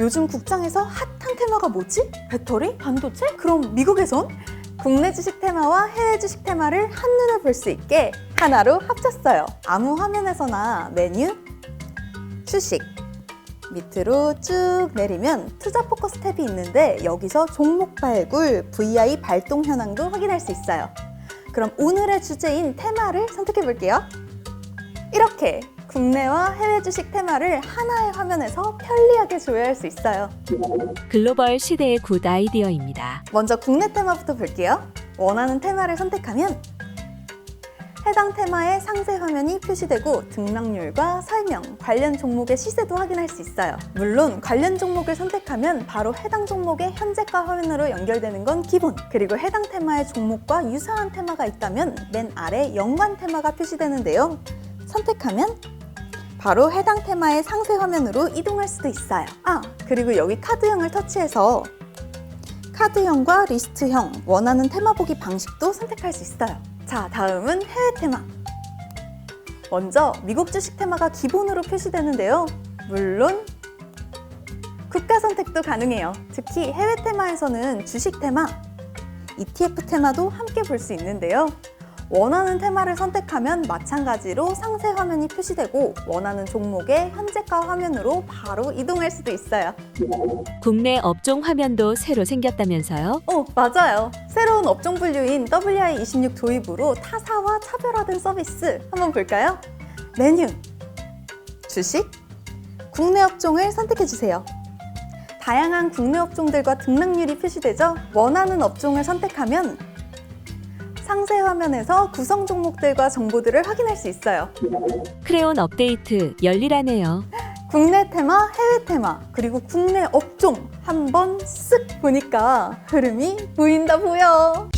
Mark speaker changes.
Speaker 1: 요즘 국장에서 핫한 테마가 뭐지? 배터리? 반도체? 그럼 미국에선? 국내 주식 테마와 해외 주식 테마를 한눈에 볼 수 있게 하나로 합쳤어요. 아무 화면에서나 메뉴, 주식, 밑으로 쭉 내리면 투자 포커스 탭이 있는데 여기서 종목 발굴, VI 발동 현황도 확인할 수 있어요. 그럼 오늘의 주제인 테마를 선택해 볼게요. 이렇게 국내와 해외 주식 테마를 하나의 화면에서 편리하게 조회할 수 있어요.
Speaker 2: 글로벌 시대의 굿 아이디어입니다.
Speaker 1: 먼저 국내 테마부터 볼게요. 원하는 테마를 선택하면 해당 테마의 상세 화면이 표시되고 등락률과 설명, 관련 종목의 시세도 확인할 수 있어요. 물론 관련 종목을 선택하면 바로 해당 종목의 현재가 화면으로 연결되는 건 기본. 그리고 해당 테마의 종목과 유사한 테마가 있다면 맨 아래 연관 테마가 표시되는데요. 선택하면 바로 해당 테마의 상세 화면으로 이동할 수도 있어요. 아, 그리고 여기 카드형을 터치해서 카드형과 리스트형, 원하는 테마 보기 방식도 선택할 수 있어요. 자, 다음은 해외 테마. 먼저 미국 주식 테마가 기본으로 표시되는데요. 물론 국가 선택도 가능해요. 특히 해외 테마에서는 주식 테마, ETF 테마도 함께 볼 수 있는데요. 원하는 테마를 선택하면 마찬가지로 상세 화면이 표시되고 원하는 종목의 현재가 화면으로 바로 이동할 수도 있어요.
Speaker 2: 국내 업종 화면도 새로 생겼다면서요?
Speaker 1: 어, 맞아요. 새로운 업종 분류인 WI26 도입으로 타사와 차별화된 서비스 한번 볼까요? 메뉴, 주식, 국내 업종을 선택해 주세요. 다양한 국내 업종들과 등락률이 표시되죠? 원하는 업종을 선택하면 상세 화면에서 구성 종목들과 정보들을 확인할 수 있어요.
Speaker 2: 크레온 업데이트 열일하네요.
Speaker 1: 국내 테마, 해외 테마, 그리고 국내 업종 한번 쓱 보니까 흐름이 보인다 보여.